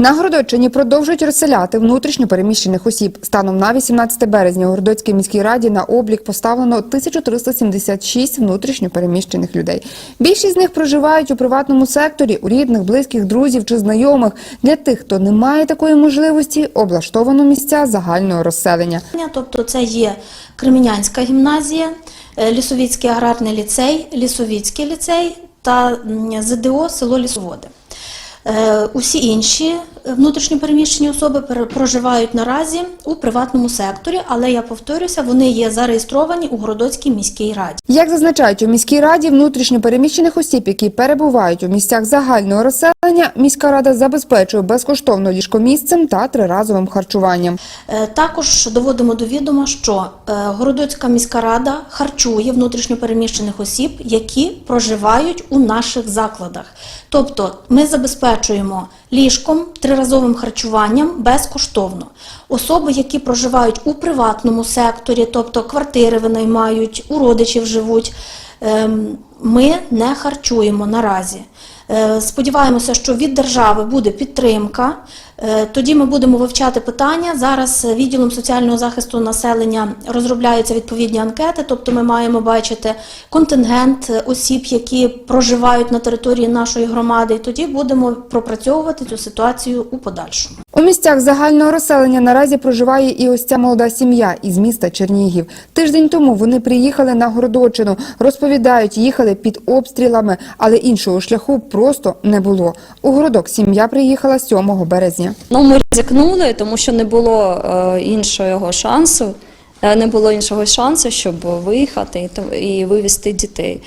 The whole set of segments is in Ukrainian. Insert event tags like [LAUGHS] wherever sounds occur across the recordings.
На Городоччині продовжують розселяти внутрішньо переміщених осіб. Станом на 18 березня у Городоцькій міській раді на облік поставлено 1376 внутрішньо переміщених людей. Більшість з них проживають у приватному секторі, у рідних, близьких, друзів чи знайомих. Для тих, хто не має такої можливості, облаштовано місця загального розселення. Тобто це є Кремінянська гімназія, е, Лісовіцький аграрний ліцей, Лісовіцький ліцей та ЗДО село Лісоводи. Е, Усі інші внутрішньопереміщені особи проживають наразі у приватному секторі, але я повторюся, вони є зареєстровані у Городоцькій міській раді. Як зазначають у міській раді, внутрішньо переміщених осіб, які перебувають у місцях загального розселення, міська рада забезпечує безкоштовно ліжкомісцем та триразовим харчуванням. Е, Також доводимо до відома, що е, Городоцька міська рада харчує внутрішньопереміщених осіб, які проживають у наших закладах. Тобто ми забезпечуємо ліжком, триразовим харчуванням безкоштовно. Особи, які проживають у приватному секторі, тобто квартири винаймають, у родичів живуть, ем, ми не харчуємо наразі. Е, Сподіваємося, що від держави буде підтримка. Е, Тоді ми будемо вивчати питання. Зараз відділом соціального захисту населення розробляються відповідні анкети, тобто ми маємо бачити контингент осіб, які проживають на території нашої громади. І тоді будемо пропрацьовувати цю ситуацію у подальшому. У місцях загального розселення наразі проживає і ось ця молода сім'я із міста Чернігів. Тиждень тому вони приїхали на Городочину. Розповідають, їхали під обстрілами, але іншого шляху просто не було. У городок сім'я приїхала 7 березня. Ну, ми ризикнули, тому що не було е, іншого шансу. е, Не було іншого шансу, щоб виїхати і, вивезти дітей.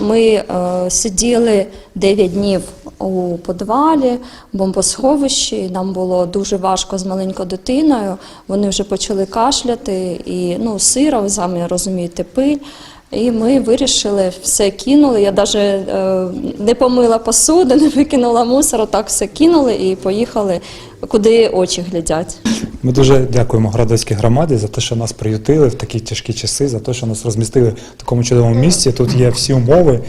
Ми е, сиділи 9 днів у підвалі, бомбосховищі. Нам було дуже важко з маленькою дитиною. Вони вже почали кашляти і ну, сира, ви самі розумієте, пиль. І ми вирішили, все кинули. Я навіть е, не помила посуду, [LAUGHS] не викинула мусор, так все кинули і поїхали, куди очі глядять. Ми дуже дякуємо Городоцькій громаді за те, що нас приютили в такі тяжкі часи, за те, що нас розмістили в такому чудовому місці. Тут є всі умови.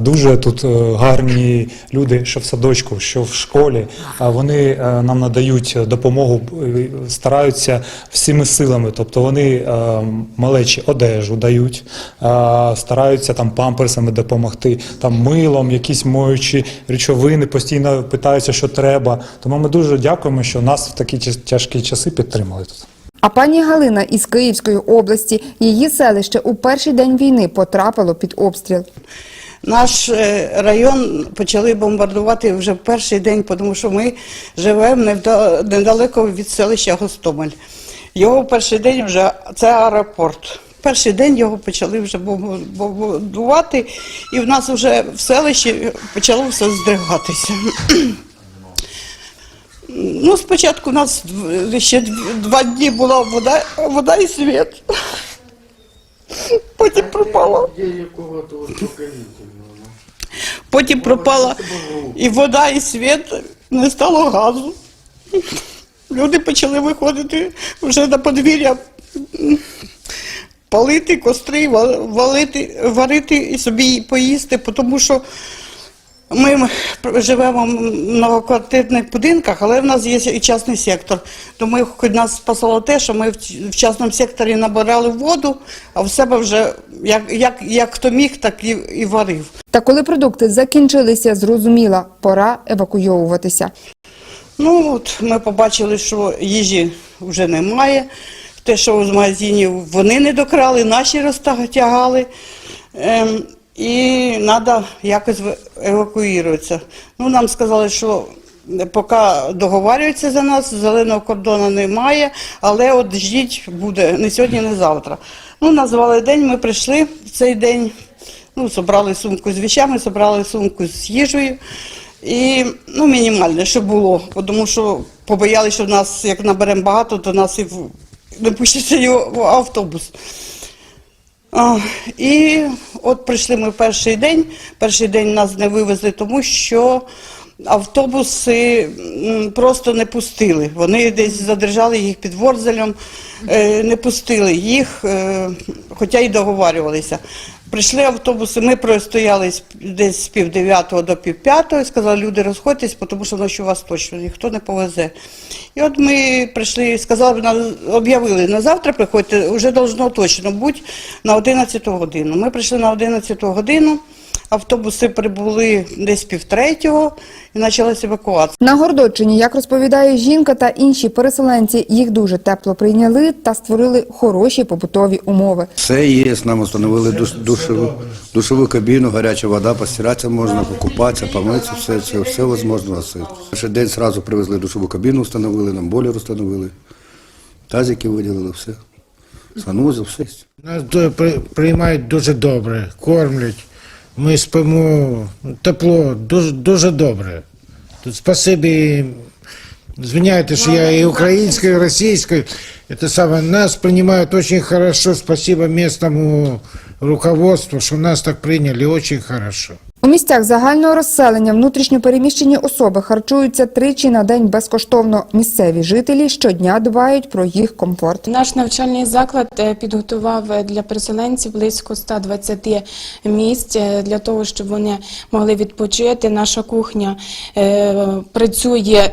Дуже тут е, гарні люди, що в садочку, що в школі. Вони е, нам надають допомогу, е, стараються всіми силами. Тобто вони малечі одежу дають, стараються там памперсами допомогти, там милом, якісь моючі речовини, постійно питаються, що треба. Тому ми дуже дякуємо, що нас в такі тяжкі часи підтримали тут. А пані Галина із Київської області, її селище у перший день війни потрапило під обстріл. Наш е, район почали бомбардувати вже в перший день, тому що ми живемо невда- недалеко від селища Гостомель. Його в перший день вже це аеропорт. Перший день його почали вже бомб- бомбардувати, і в нас вже в селищі почало все здригатися. Ну, спочатку у нас ще два дні була вода, вода і світ. Потім пропала. Потім пропала і вода, і світ, не стало газу. Люди почали виходити вже на подвір'я, палити костри, ва- валити, варити і собі поїсти, тому що ми живемо в многоквартирних будинках, але в нас є і частний сектор. Тому хоч нас спасало те, що ми в частному секторі набирали воду, а в себе вже як, як, як хто міг, так і, і варив. Та коли продукти закінчилися, зрозуміла, пора евакуйовуватися. Ну от ми побачили, що їжі вже немає. Те, що з магазинів вони не докрали, наші розтягали. Ем, і треба якось евакуюватися. Ну, нам сказали, що поки договарюються за нас, зеленого кордону немає, але от ждіть буде не сьогодні, не завтра. Ну, назвали день, ми прийшли в цей день, ну, зібрали сумку з вещами, зібрали сумку з їжею. І ну, мінімальне, що було, тому що побоялися, що нас, як наберемо багато, то нас і не пуститься і в автобус. І от прийшли ми перший день. Перший день нас не вивезли, тому що автобуси просто не пустили. Вони десь задержали їх під Ворзелем, е, не пустили їх, е, хоча й договарювалися. Прийшли автобуси, ми простояли десь з пів дев'ятого до пів п'ятого, сказали, люди розходьтесь, тому що ночі вас точно ніхто не повезе. І от ми прийшли, сказали, об'явили, на завтра приходьте, вже должно точно бути на 11 годину. Ми прийшли на 11 годину, автобуси прибули десь пів третього і почалася евакуація. На Гордочині, як розповідає жінка та інші переселенці, їх дуже тепло прийняли та створили хороші побутові умови. Все є, нам встановили душ, душову, душову кабіну, гаряча вода, постиратися можна, покупатися, помитися, все, все, все можливо. Все. Перший день одразу привезли душову кабіну, встановили, нам бойлер встановили, тазики виділили, все. Санузел, все. Нас приймають дуже добре, кормлять. Ми спимо тепло, дуже, дуже добре. Тут спасибі. Звиняйте, що я і українською, і російською. Это саме нас приймають дуже хорошо. Спасибо местному руководству, що нас так прийняли дуже хорошо. У місцях загального розселення внутрішньопереміщені особи харчуються тричі на день безкоштовно. Місцеві жителі щодня дбають про їх комфорт. Наш навчальний заклад е, підготував е, для переселенців близько 120 місць е, для того, щоб вони могли відпочити. Наша кухня працює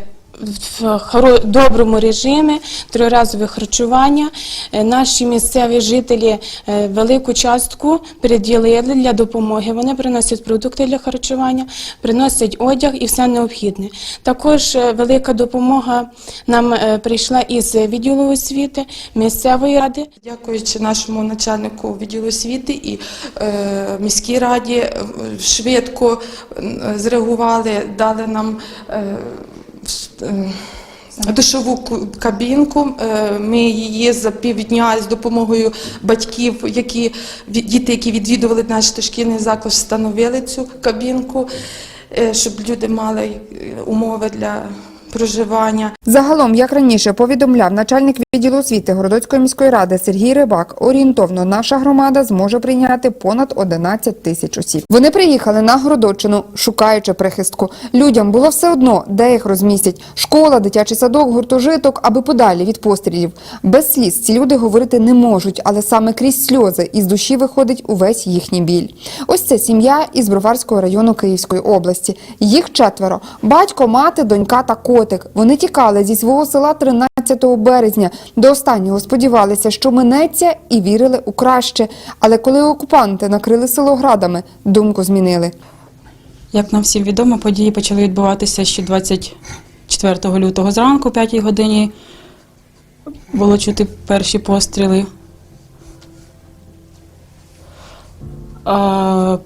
в доброму режимі, триразове харчування. Е, Наші місцеві жителі е, велику частку приділили для допомоги. Вони приносять продукти для харчування, приносять одяг і все необхідне. Також е, велика допомога нам прийшла із відділу освіти місцевої ради. Дякуючи нашому начальнику відділу освіти і е, міській раді швидко зреагували, дали нам е, душову кабінку. Е, Ми її за півдня з допомогою батьків, які діти, які відвідували наш дошкільний заклад, встановили цю кабінку, е, щоб люди мали е, умови для проживання. Загалом, як раніше повідомляв начальник відділу освіти Городоцької міської ради Сергій Рибак, орієнтовно наша громада зможе прийняти понад 11 тисяч осіб. Вони приїхали на Городочину, шукаючи прихистку. Людям було все одно, де їх розмістять: школа, дитячий садок, гуртожиток, аби подалі від пострілів. Без сліз ці люди говорити не можуть, але саме крізь сльози із душі виходить увесь їхній біль. Ось це сім'я із Броварського району Київської області. Їх четверо: батько, мати, донька та котик. Вони тікали зі свого села 13 березня. До останнього сподівалися, що минеться, і вірили у краще. Але коли окупанти накрили село градами, думку змінили. Як нам всім відомо, події почали відбуватися ще 24 лютого зранку, о 5 годині. Було чути перші постріли. А,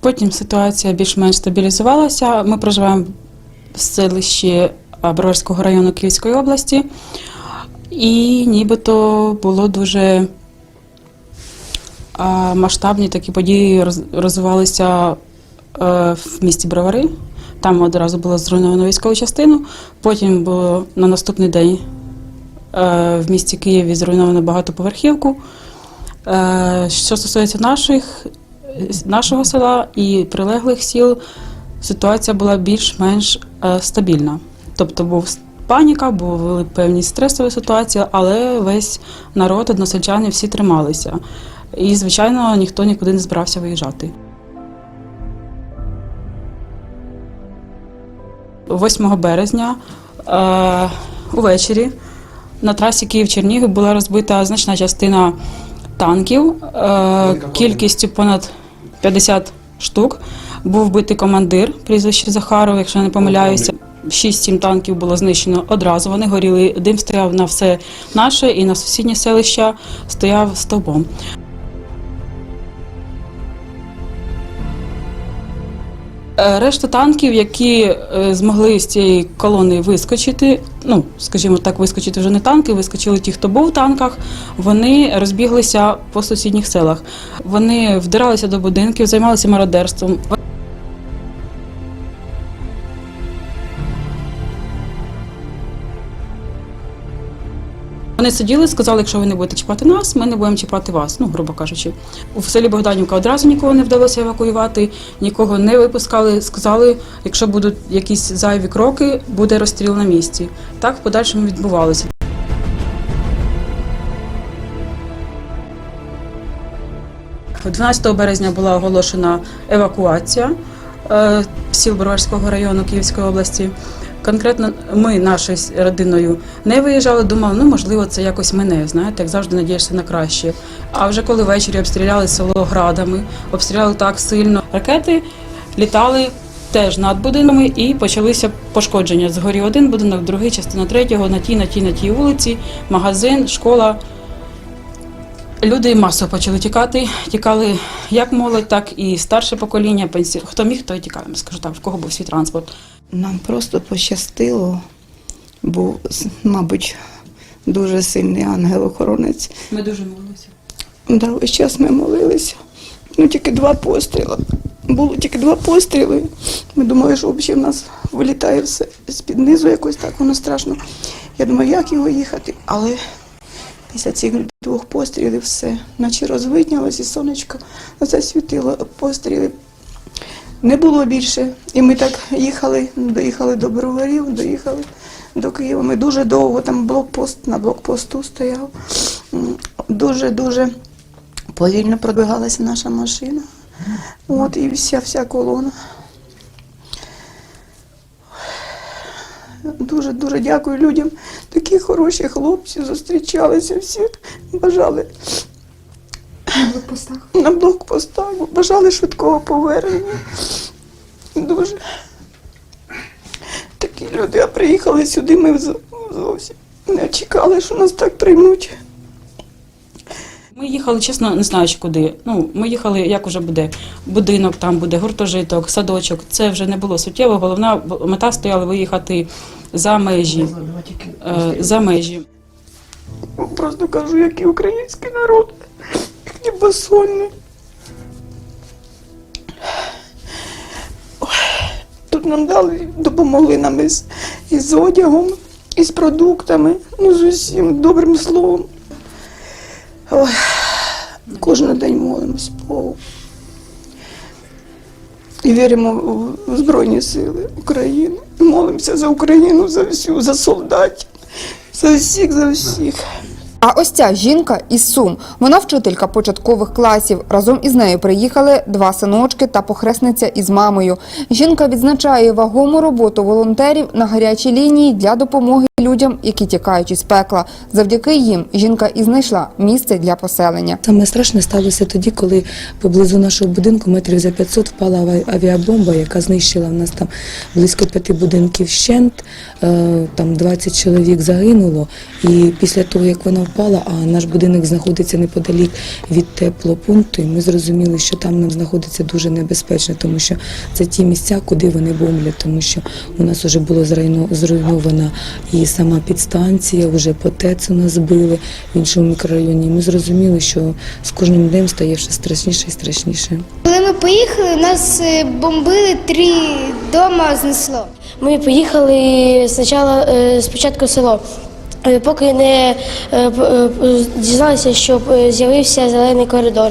потім ситуація більш-менш стабілізувалася. Ми проживаємо в селищі Броварського району Київської області. І нібито було дуже масштабні такі події розвивалися е, в місті Бровари. Там одразу було зруйновано військову частину. Потім було на наступний день е, в місті Києві зруйновано багатоповерхівку. Е, Що стосується наших, нашого села і прилеглих сіл, ситуація була більш-менш стабільна. Тобто був паніка, були певні стресові ситуації, але весь народ, односельчани, всі трималися. І, звичайно, ніхто нікуди не збирався виїжджати. 8 березня е, увечері на трасі Київ-Чернігів була розбита значна частина танків е, кількістю понад 50 штук. Був вбитий командир, прізвище Захаров, якщо я не помиляюся. 6-7 танків було знищено одразу. Вони горіли. Дим стояв на все наше і на сусідні селища стояв стовбом. Е, Решта танків, які е, змогли з цієї колони вискочити, ну скажімо так, вискочити вже не танки, вискочили ті, хто був в танках. Вони розбіглися по сусідніх селах. Вони вдиралися до будинків, займалися мародерством. Вони сиділи, сказали, якщо ви не будете чіпати нас, ми не будемо чіпати вас, ну, грубо кажучи. У селі Богданівка одразу нікого не вдалося евакуювати, нікого не випускали. Сказали, якщо будуть якісь зайві кроки, буде розстріл на місці. Так в подальшому відбувалося. 12 березня була оголошена евакуація е, сіл Броварського району Київської області. Конкретно ми нашою родиною не виїжджали, думали, ну можливо, це якось мене. Знаєте, як завжди надієшся на краще. А вже коли ввечері обстріляли село градами, обстріляли так сильно. Ракети літали теж над будинками і почалися пошкодження. Згорі один будинок, другий, частина третього, на тій, на тій, на тій вулиці, магазин, школа. Люди масово почали тікати. Тікали як молодь, так і старше покоління, пенсі... Хто міг, той тікав, скажу так, в кого був свій транспорт. Нам просто пощастило, був, мабуть, дуже сильний ангел-охоронець. Ми дуже молилися. Да, весь час ми молилися. Ну, тільки два постріли. Було тільки два постріли. Ми думали, що взагалі в нас вилітає все з-під низу якось так, воно страшно. Я думаю, як його їхати? Але після цих двох пострілів все, наче розвиднялось, і сонечко засвітило постріли. Не було більше. І ми так їхали, доїхали до Броварів, доїхали до Києва. Ми дуже довго там блокпост на блокпосту стояв. Дуже-дуже повільно продвигалася наша машина. От і вся вся колона. Дуже дуже дякую людям. Такі хороші хлопці зустрічалися всі, бажали на блокпостах, бажали швидкого повернення. Дуже такі люди, а приїхали сюди, ми зовсім не чекали, що нас так приймуть. Ми їхали, чесно, не знаючи куди. Ну, ми їхали, як уже буде будинок, там буде гуртожиток, садочок. Це вже не було суттєво. Головна мета стояла виїхати за межі. Е, за межі. Просто кажу, який український народ, хлібосольний. Ой, Тут нам дали, допомогли нам із, із одягом, із продуктами, ну з усім добрим словом. Кожен день молимось Богу. І віримо в Збройні Сили України. Молимося за Україну, за всю, за солдатів, за всіх, за всіх. А ось ця жінка із Сум. Вона вчителька початкових класів. Разом із нею приїхали два синочки та похресниця із мамою. Жінка відзначає вагому роботу волонтерів на гарячій лінії для допомоги людям, які тікають із пекла. Завдяки їм жінка і знайшла місце для поселення. Саме страшне сталося тоді, коли поблизу нашого будинку метрів за 500 впала авіабомба, яка знищила в нас там близько п'яти будинків щент, е, там 20 чоловік загинуло. І після того, як вона впала, а наш будинок знаходиться неподалік від теплопункту, і ми зрозуміли, що там нам знаходиться дуже небезпечно, тому що це ті місця, куди вони бомблять, тому що у нас вже було зруйнована і сама підстанція, вже по ТЕЦ у нас збили в іншому мікрорайоні. І ми зрозуміли, що з кожним днем стає все страшніше і страшніше. Коли ми поїхали, нас е, бомбили три дома знесло. Ми поїхали спочатку, е, спочатку в село. Е, Поки не е, е, дізналися, що з'явився зелений коридор.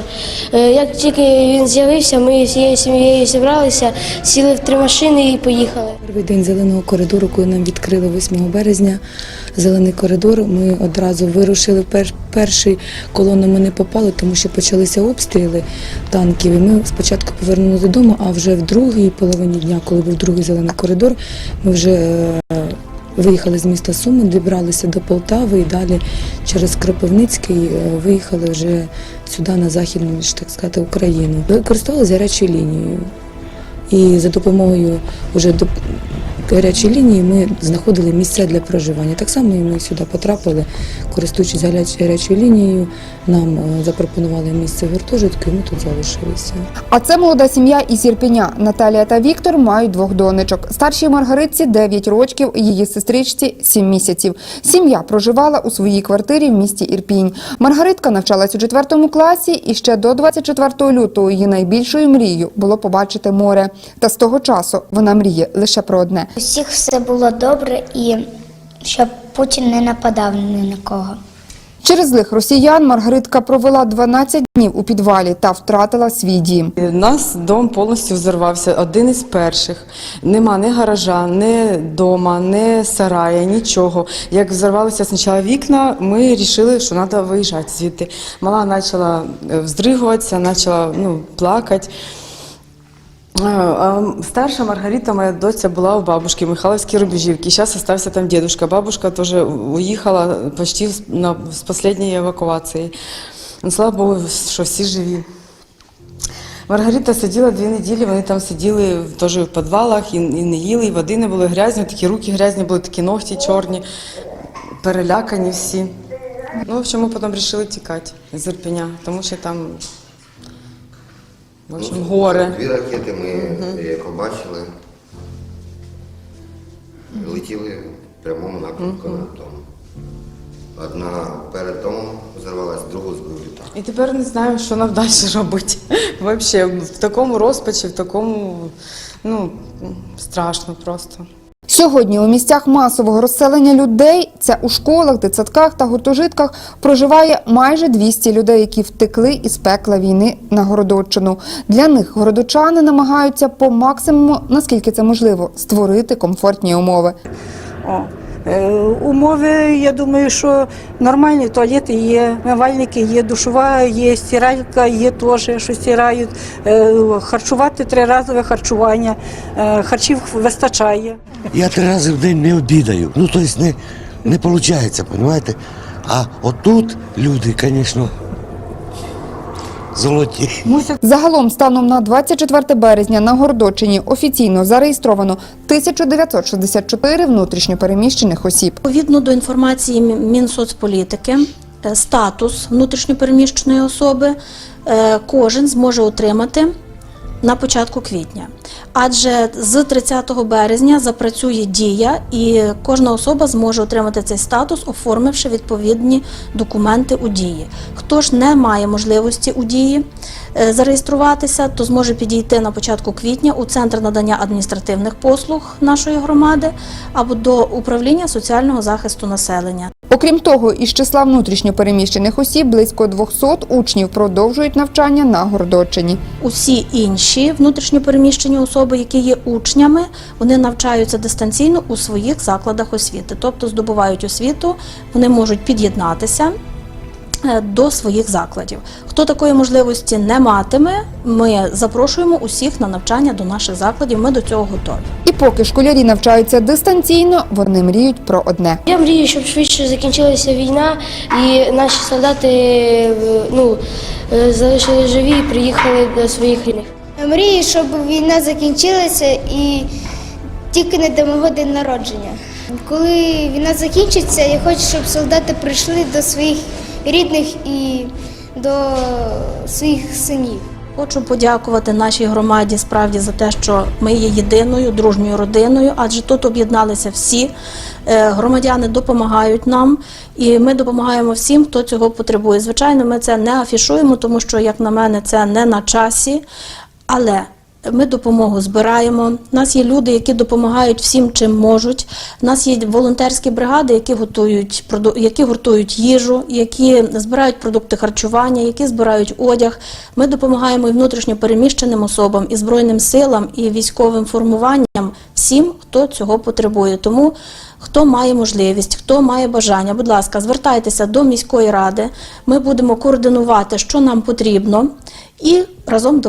Як тільки він з'явився, ми всією сім'єю зібралися, сіли в три машини і поїхали. Перший день зеленого коридору, коли нам відкрили 8 березня зелений коридор, ми одразу вирушили. Пер, перший колону ми не попали, тому що почалися обстріли танків. І ми спочатку повернулися додому, а вже в другій половині дня, коли був другий зелений коридор, ми вже виїхали з міста Суми, добралися до Полтави і далі через Кропивницький е, виїхали вже сюди на західну, так сказати, Україну. Користувалися гарячою лінією. І за допомогою вже до гарячої лінії ми знаходили місця для проживання. Так само і ми сюди потрапили, користуючись гаряч- гарячою лінією, нам е, запропонували місце гуртожитку, і ми тут залишилися. А це молода сім'я із Ірпеня. Наталія та Віктор мають двох донечок. Старшій Маргаритці 9 років, її сестричці 7 місяців. Сім'я проживала у своїй квартирі в місті Ірпінь. Маргаритка навчалась у 4 класі, і ще до 24 лютого її найбільшою мрією було побачити море. Та з того часу вона мріє лише про одне. У всіх все було добре і щоб Путін не нападав ні на кого. Через злих росіян Маргаритка провела 12 днів у підвалі та втратила свій дім. У нас дом повністю взорвався, один із перших. Нема ні гаража, ні дома, ні сарая, нічого. Як взорвалися спочатку вікна, ми вирішили, що треба виїжджати звідти. Мала почала е, вздригуватися, почала ну, плакати. Старша Маргарита, моя доця, була у бабушки в Михайловській Рубежівці. Зараз залишився там дедушка. Бабушка теж уїхала почти на, з останньої евакуації. Ну, слава Богу, що всі живі. Маргарита сиділа дві неділі, вони там сиділи теж в підвалах і, і не їли, і води не було грязні, такі руки грязні були, такі ногті чорні, перелякані всі. Ну, в общем, потім вирішили тікати з Ірпеня, тому що там в общем, горе. Дві ракети ми, як побачили, летіли в прямому напрямку на тому. Одна перед домом взорвалась, другу збив літак. І тепер не знаємо, що нам далі робити. Взагалі, в такому розпачі, в такому, ну, страшно просто. Сьогодні у місцях масового розселення людей, це у школах, дитсадках та гуртожитках, проживає майже 200 людей, які втекли із пекла війни на Городоччину. Для них городочани намагаються по максимуму, наскільки це можливо, створити комфортні умови. О. е, Умови, я думаю, що нормальні туалети є, навальники є, душова є, стиралька є теж, що стирають. Е, Харчувати триразове харчування, е, харчів вистачає. Я три рази в день не обідаю. Ну, тобто не, не виходить, розумієте? А отут люди, звісно, золоті. Загалом, станом на 24 березня на Гордочині офіційно зареєстровано 1964 внутрішньопереміщених осіб. Відповідно до інформації Мінсоцполітики, е, статус внутрішньопереміщеної особи е, кожен зможе отримати на початку квітня. Адже з 30 березня запрацює дія, і кожна особа зможе отримати цей статус, оформивши відповідні документи у дії. Хто ж не має можливості у дії е, зареєструватися, то зможе підійти на початку квітня у центр надання адміністративних послуг нашої громади або до управління соціального захисту населення. Окрім того, із числа внутрішньопереміщених осіб близько 200 учнів продовжують навчання на Гордочині. Усі інші внутрішньопереміщені особи, які є учнями, вони навчаються дистанційно у своїх закладах освіти, тобто здобувають освіту, вони можуть під'єднатися до своїх закладів. Хто такої можливості не матиме, ми запрошуємо усіх на навчання до наших закладів. Ми до цього готові. І поки школярі навчаються дистанційно, вони мріють про одне. Я мрію, щоб швидше закінчилася війна і наші солдати е, ну, е, залишили живі і приїхали до своїх рідних. Мрію, щоб війна закінчилася і тільки не до мого день народження. Коли війна закінчиться, я хочу, щоб солдати прийшли до своїх рідних і до своїх синів. Хочу подякувати нашій громаді справді за те, що ми є єдиною дружньою родиною, адже тут об'єдналися всі. Е, Громадяни допомагають нам, і ми допомагаємо всім, хто цього потребує. Звичайно, ми це не афішуємо, тому що, як на мене, це не на часі. Але ми допомогу збираємо. У нас є люди, які допомагають всім, чим можуть. У нас є волонтерські бригади, які готують які гуртують їжу, які збирають продукти харчування, які збирають одяг. Ми допомагаємо і внутрішньо переміщеним особам, і збройним силам, і військовим формуванням всім, хто цього потребує. Тому хто має можливість, хто має бажання, будь ласка, звертайтеся до міської ради. Ми будемо координувати, що нам потрібно, і разом допомогти.